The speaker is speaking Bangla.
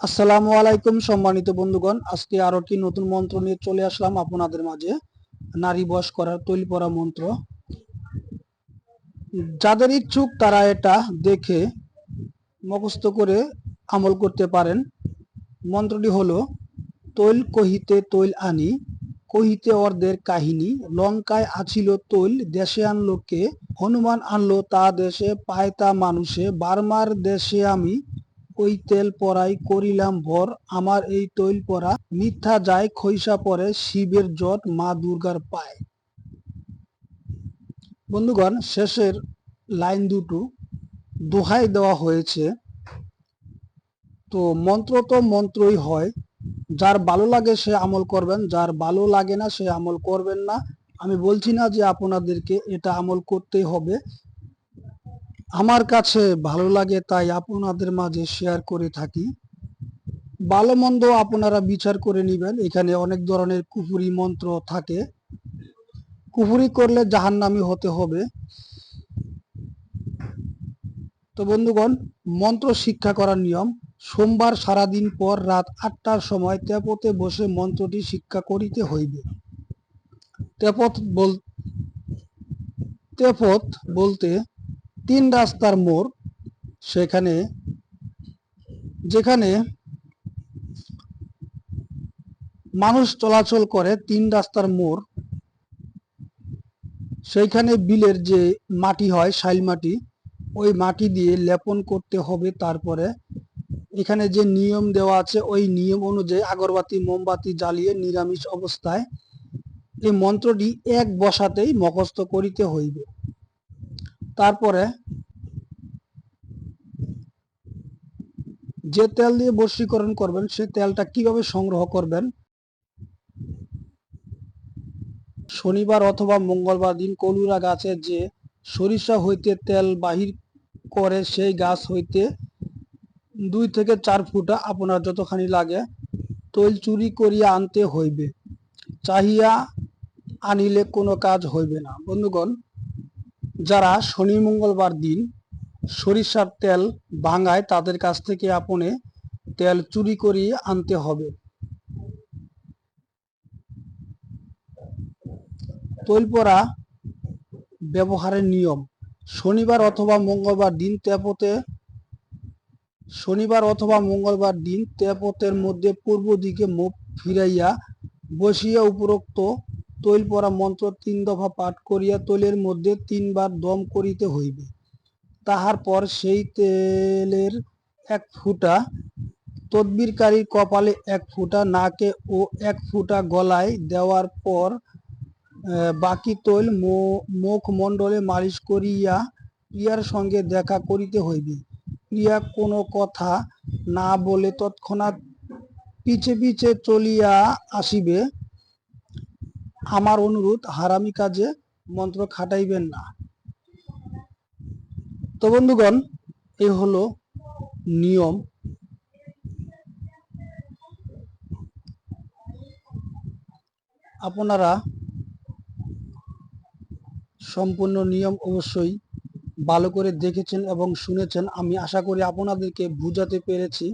আসসালামু আলাইকুম সম্মানিত বন্ধুগণ। আজকে আরও একটি নতুন মন্ত্র নিয়ে চলে আসলাম আপনাদের মাঝে। নারী বশ করার তৈরি পড়া মন্ত্র। যাদের ইচ্ছুক তারা এটা দেখে মুখস্থ করে আমল করতে পারেন। মন্ত্রটি হলো, তৈল কহিতে তৈল আনি, কহিতে অর্ধের কাহিনী। লঙ্কায় আছিল তৈল, দেশে আনলো কে? হনুমান আনলো তা দেশে, পায় তা মানুষে। বার্মার দেশে আমি ওই তেল পরাই করিলাম ভর আমার এই তৈল পরা মিথ্যা যায় খৈসা পরে শিবের জট মা দুর্গার পায়। বন্ধুগণ, শেষের লাইন দুটো দোহাই দেওয়া হয়েছে। তো মন্ত্র তো মন্ত্রই হয়, যার ভালো লাগে সে আমল করবেন, যার ভালো লাগে না সে আমল করবেন না। আমি বলছি না যে আপনাদেরকে এটা আমল করতেই হবে আমার কাছে ভালো লাগে, তাই আপনাদের মাঝে শেয়ার করে থাকি। ভালো মন্দ আপনারা বিচার করে নেবেন। এখানে অনেক ধরনের কুফুরি মন্ত্র থাকে। কুফুরি করলে জাহান্নামি হতে হবে। তো বন্ধুগণ, মন্ত্র শিক্ষা করার নিয়ম, সোমবার সারাদিন পর রাত আটটার সময় তেপতে বসে মন্ত্রটি শিক্ষা করিতে হইবে। তেপত বল তেপত বলতে তিন রাস্তার মোড় সেখানে, যেখানে মানুষ চলাচল করে তিন রাস্তার মোড়, সেইখানে বিলের যে মাটি হয়, শাইল মাটি, ওই মাটি দিয়ে লেপন করতে হবে তারপরে এখানে যে নিয়ম দেওয়া আছে, ওই নিয়ম অনুযায়ী আগরবাতি, মোমবাতি জ্বালিয়ে নিরামিষ অবস্থায় এই মন্ত্রটি এক বসাতেই মুখস্থ করিতে হইবে। তারপরে যে তেল দিয়ে বশীকরণ করবেন, সে তেলটা কীভাবে সংগ্রহ করবেন? শনিবার অথবা মঙ্গলবার দিন কলুরা গাছে যে সরিষা হইতে তেল বাহির করে, সেই গাছ হইতে দুই থেকে চার ফুটা আপনার যতখানি লাগে তৈল চুরি করিয়া আনতে হইবে। চাহিয়া আনিলে কোনো কাজ হইবে না। বন্ধুগণ যারা শনি মঙ্গলবার দিন সরিষার তেল ভাঙায় তাদের কাছ থেকে আপনি তেল চুরি করিয়ে আনতে হবে। তৈল পরা ব্যবহারের নিয়ম। শনিবার অথবা মঙ্গলবার দিন তেপতে শনিবার অথবা মঙ্গলবার দিন তেপতের মধ্যে পূর্ব দিকে মুখ ফিরাইয়া বসিয়া উপরোক্ত তৈল পরা মন্ত্র তিন দফা পাঠ করিয়া তৈলের মধ্যে তিনবার দম করিতে হইবে। তাহার পর সেই তেলের এক ফুটা তদবিরকারীর কপালে এক ফুটা নাকে ও এক ফুটা গলায় দেওয়ার পর বাকি তৈল মো- মুখ মণ্ডলে মালিশ করিয়া প্রিয়ার সঙ্গে দেখা করিতে হইবে। প্রিয়া কোনো কথা না বলে তৎক্ষণাৎ পিছে পিছে চলিয়া আসিবে। আমার অনুরোধ, হারামি কাজে মন্ত্র খাটাইবেন না। তো বন্ধুগণ এই হলো নিয়ম। আপনারা সম্পূর্ণ নিয়ম অবশ্যই ভালো করে দেখেছেন এবং শুনেছেন। আমি আশা করি আপনাদেরকে বুঝাতে পেরেছি।